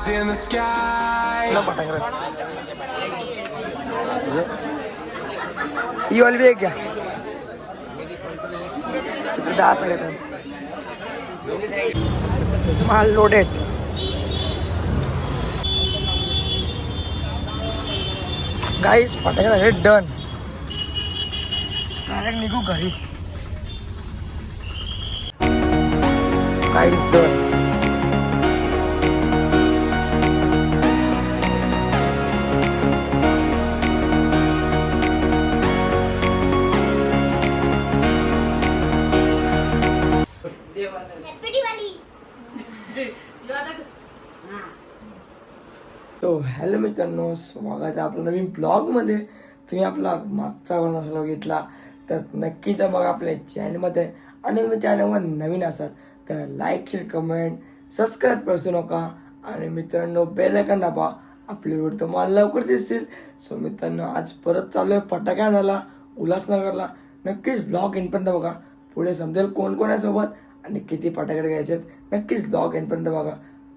eyes in the sky. ही भी एक घ्या दहा तारीख माल लोडेड गाईस फटाके झाले डन डायरेक्ट निघू घरी. गाईस डन हॅलो मित्रांनो स्वागत आहे आपल्या नवीन ब्लॉगमध्ये. तुम्ही आपला मागचा वर्ण असाल बघितला तर नक्कीच बघा आपल्या चॅनलमध्ये. आणि तुम्ही चॅनलवर नवीन असाल तर लाईक शेअर कमेंट सबस्क्राईब करू नका. आणि मित्रांनो बेलायकन दाबा. आपले व्हिडिओ तुम्हाला लवकर दिसतील. सो मित्रांनो आज परत चालू आहे फटाक्या झाला उल्हासनगरला. नक्कीच ब्लॉग इनपर्यंत बघा. पुढे समजेल कोण कोण आहे सोबत आणि किती फटाके घ्यायचे आहेत नक्कीच ब्लॉग इनपर्यंत बघा.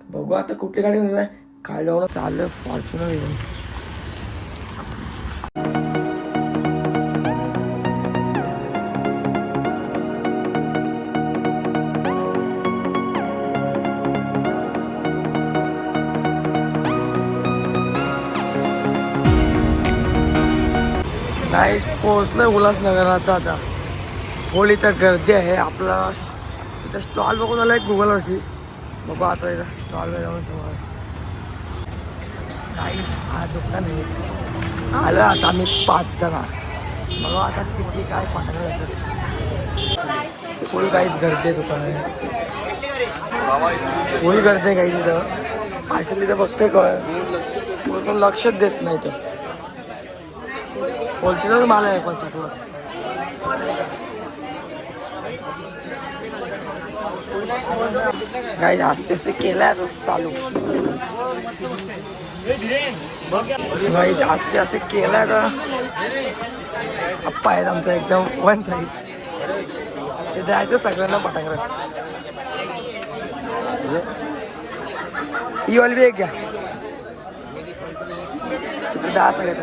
बघू आता कुठली गाडी होणार आहे. काय जाऊन चाललं फॉर्च्युनर येऊन. नाही पोहोचलोय उल्हासनगरात आता. होळी इथं गर्दी आहे आपला इथं स्टॉल बघून आलाय गुगलवरती बघू आता इथं स्टॉल जाऊन समोर. काही हा दुकान आहे आलं आता आम्ही पाच जण. बघू आता किती काय पाठवलं फुल काही गर्दी आहे दुकान आहे फुल गर्दी आहे काही तिथं पार्सल तिथं बघतोय कळ कोण लक्षच देत नाही तर होलसेलच माल आहे पण सगळं. काही जास्त ते केलाय चालू. भाई जास्ती जास्त केलाय का? अप्पा आहेत आमचा एकदम वन साईड ते द्यायचं सगळ्यांना पटांगर ही वाली बी एक घ्या. तिकडे दहा तारीख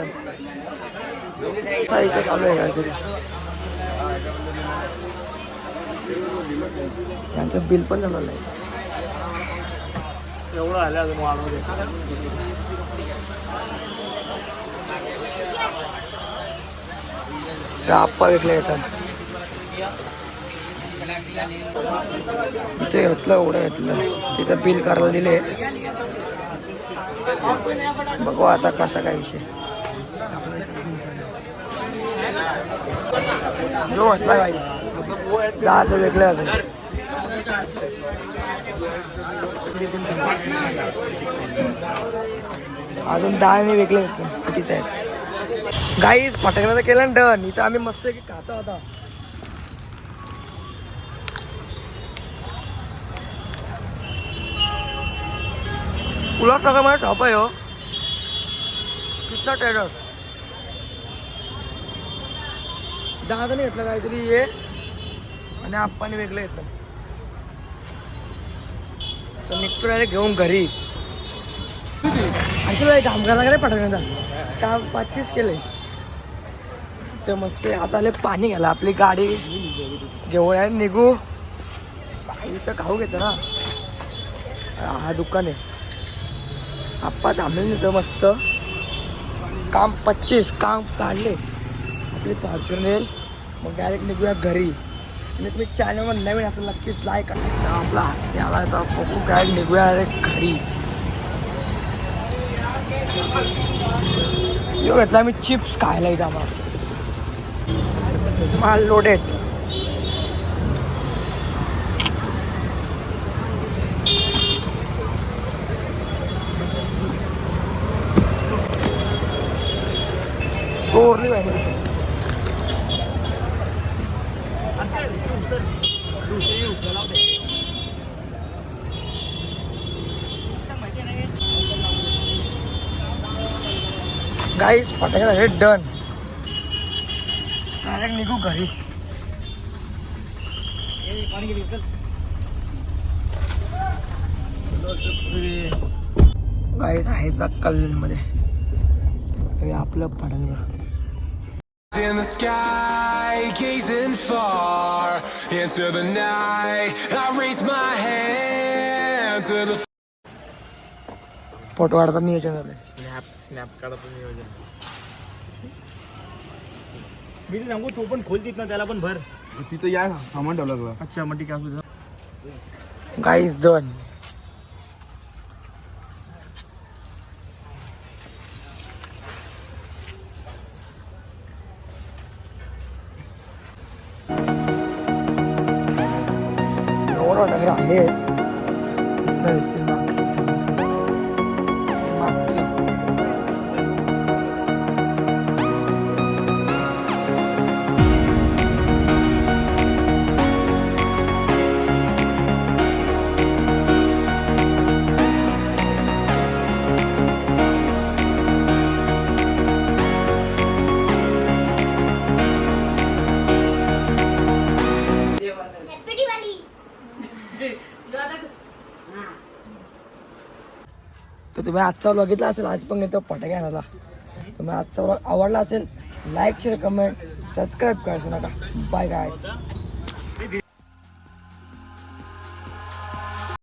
चालू आहे काहीतरी. त्यांचं बिल पण झालेलं आहे. एवढं आलं अजून वाढवले आप्पा विकले येतात. ते घेतलं एवढं घेतलं. तिथं बिल करायला दिले. बघू आता कसा काय विषय. जो म्हटला काही दहाचं वेगळं असेल अजून दहा नाही वेगळे होते. तिथे आहेत? गाईच तर केलं ना डन इथं आम्ही मस्त की खाता आता. उलट नका मला शॉप आहे हो. कितना टेडर दहा जण घेतलं काहीतरी ये आणि आपण वेगळं घेतलं तर निघतो डायरेक्ट घेऊन घरी. तुला काम करायला काय पटकन काम पच्चीस केले ते मस्त आता आले पाणी घ्यायला. आपली गाडी घेऊया निघू. इथं खाऊ घेतो ना. हा दुकान आहे. आप्पा थांबले तिथं मस्त. काम पच्चीस. काम काढले. आपली फॉर्च्युनर मग डायरेक्ट निघूया घरी. आणि तुम्ही चॅनलवर नवीन असेल नक्कीच लाईक आपला. हात आला तर बघू काय निघूया डायरेक्ट घरी. यो घेतला मी चिप्स खायला इथं आम्हाला. माल लोडेड कोरली पाहिजे गाईस फटाके हे डन डायरेक्ट निघू घरी. गाईत आहेत ना कलमध्ये आपलं पडायला in sky, gazing far into the night. I raise my hand to the photo काढतात नियोजन झालं स्नॅप स्नॅप काढतो नियोजन. मी ते सांगू तो पण खोल ना त्याला पण भर. तिथं या सामान ठेवलं अच्छा मग ठीक आहे असू दे. जण एवढं डगर आहे तुम्ही आजचा व्लॉग घेतला असेल आज पण येतो फटाके आणायला तुम्ही आजचा व्लॉग आवडला असेल लाईक शेअर कमेंट सबस्क्राईब करायचं नका. बाय गाय